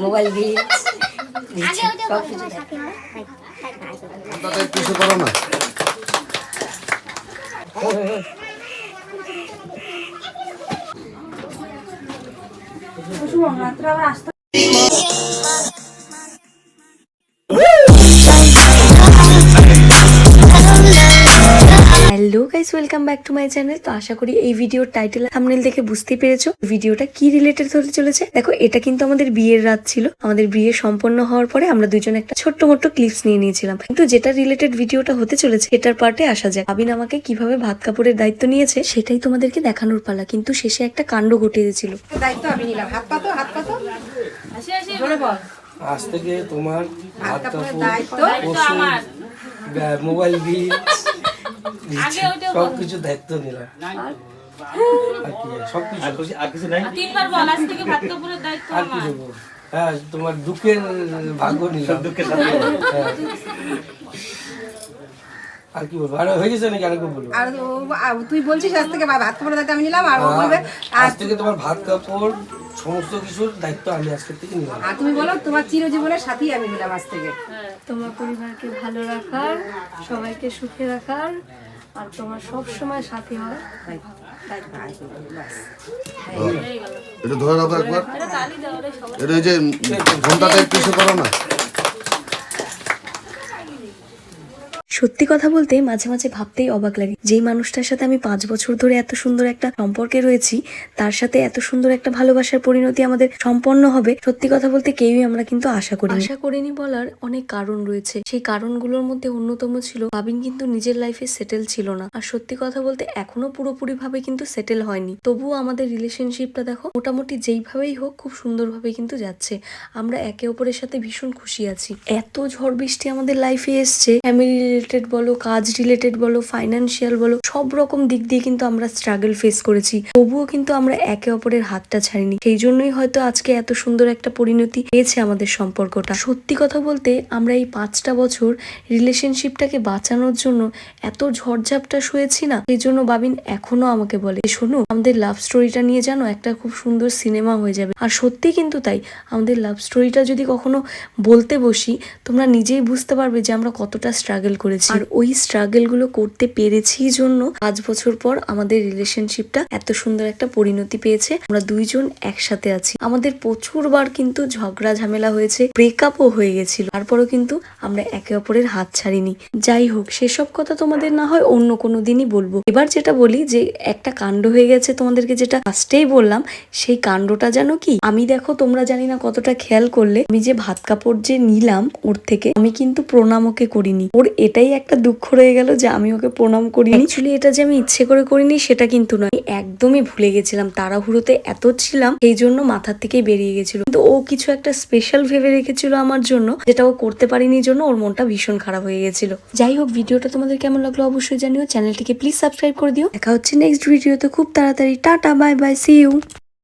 Mobile bill সব কিছু দেয়। তাদের কিছু করো না hello welcome back to my channel তো আশা করি এই ভিডিওর টাইটেল থাম্বনেল দেখে বুঝতে পেরেছ। ভিডিওটা কি রিলেটেড হতে চলেছে? দেখো এটা কিন্তু আমাদের বিয়ের রাত ছিল। আমাদের বিয়ে সম্পন্ন হওয়ার পরে আমরা দুজন একটা ছোট্ট মোট্ট ক্লিপস নিয়ে নিয়েছিলাম। কিন্তু যেটা রিলেটেড ভিডিওটা হতে চলেছে এটার পার্টে আসা যায় আবিন আমাকে কীভাবে ভাত কাপড়ের দায়িত্ব নিয়েছে সেটাই তোমাদেরকে দেখানোর পালা। কিন্তু শেষে একটা কাণ্ড ঘটিয়েছিল দায়িত্ব আমি নিলাম। হাত পাতো হাত পাতো আজ থেকে তোমার হাত কাপড় দায়িত্ব? মোবাইল বিল সব কিছু দায়িত্ব নিলাম হ্যাঁ তোমার দুঃখের ভাগ্য নিলাম। হ্যাঁ। আর কি বলব? আর হয়ে গেছে নাকি আর বলব আর তুই বলছিস আজ থেকে ভাত কাপড়ের দায়িত্ব আমি নিলাম আর ও বলবে আজ থেকে তোমার ভাত কাপড় সমস্ত কিছুর দায়িত্ব আমি আজকে থেকে নিলাম। আর তুমি বলো তোমার চিরজীবনের সাথী আমি নিলাম আজ থেকে। তোমার পরিবারকে ভালো রাখার সবাইকে সুখে রাখার আর তোমার সব সময় সাথী হয়। এটা ধরে রাখো একবার। এটা যে ঘন্টাটা কিছু করো না। সত্যি কথা বলতে মাঝে মাঝে ভাবতেই অবাক লাগে। যেই মানুষটার সাথে আমি পাঁচ বছর ধরে এত সুন্দর একটা সম্পর্কে রয়েছি, তার সাথে এত সুন্দর একটা ভালোবাসার পরিণতি আমাদের সম্পন্ন হবে, সত্যি কথা বলতে কেউই আমরা কিন্তু আশা করি আশা করিনি বলার অনেক কারণ রয়েছে। সেই কারণগুলোর মধ্যে অন্যতম ছিল বাবিন কিন্তু নিজের লাইফে সেটেল ছিল না। আর সত্যি কথা বলতে এখনও পুরোপুরি ভাবে কিন্তু সেটেল হয়নি। তবুও আমাদের রিলেশনশিপটা দেখো, মোটামুটি যেইভাবেই হোক খুব সুন্দরভাবে কিন্তু যাচ্ছে। আমরা একে অপরের সাথে ভীষণ খুশি আছি। এত ঝড় বৃষ্টি আমাদের লাইফে এসছে ফ্যামিলি রিলেটেড বলো, কাজ রিলেটেড বলো ফাইন্যান্সিয়াল বলো, সব রকম দিক দিয়ে কিন্তু আমরা স্ট্রাগল ফেস করেছি। তবুও কিন্তু আমরা একে অপরের হাতটা ছাড়িনি। সেই জন্যই হয়তো আজকে এত সুন্দর একটা পরিণতি পেয়েছে আমাদের সম্পর্কটা। সত্যি কথা বলতে, আমরা এই পাঁচটা বছর রিলেশনশিপটাকে বাঁচানোর জন্য এত ঝড়ঝাপটা শুয়েছি না। সেই জন্য বাবিন এখনও আমাকে বলে শোনো, আমাদের লাভ স্টোরিটা নিয়ে জানো, একটা খুব সুন্দর সিনেমা হয়ে যাবে। আর সত্যি কিন্তু তাই, আমাদের লাভ স্টোরিটা যদি কখনো বলতে বসি, তোমরা নিজেই বুঝতে পারবে যে আমরা কতটা স্ট্রাগল করেছি। আর ওই স্ট্রাগলগুলো করতে পেরেছি জন্য পাঁচ বছর পর আমাদের রিলেশনশিপটা এত সুন্দর একটা পরিণতি পেয়েছে। আমরা দুইজন একসাথে আছি। আমাদের প্রচুর বার কিন্তু ঝগড়া ঝামেলা হয়েছে ব্রেকআপও হয়ে গেছিল। তারপরও কিন্তু আমরা একে অপরের হাত ছাড়িনি। যাই হোক, সেসব কথা তোমাদের না হয় অন্য কোনো দিনই বলব। এবার যেটা বলি যে, একটা কাণ্ড হয়ে গেছে তোমাদেরকে যেটা ফার্স্টেই বললাম, সেই কাণ্ডটা জানো কি? আমি দেখো, তোমরা জানি না কতটা খেয়াল করলে, আমি যে ভাত কাপড় যে নিলাম ওর থেকে, আমি কিন্তু প্রণাম ওকে করিনি। ওর এটাই একটা দুঃখ রয়ে গেল যে আমি ওকে প্রণাম করিনি। অ্যাকচুয়ালি এটা যে আমি ইচ্ছে করে করিনি সেটা কিন্তু নয়। একদমই ভুলে গেছিলাম তাড়াহুড়োতে এত ছিলাম এই জন্য মাথার থেকেই বেরিয়ে গেছিল। কিন্তু ও কিছু একটা স্পেশাল ভেবে রেখেছিল আমার জন্য যেটা ও করতে পারিনি জন্য ওর মনটা ভীষণ খারাপ হয়ে গেছিল। যাই হোক ভিডিওটা তোমাদের কেমন লাগল অবশ্যই জানিও। চ্যানেলটিকে প্লিজ সাবস্ক্রাইব করে দিও। দেখা হচ্ছে নেক্সট ভিডিওতে খুব তাড়াতাড়ি। Tata bye bye see you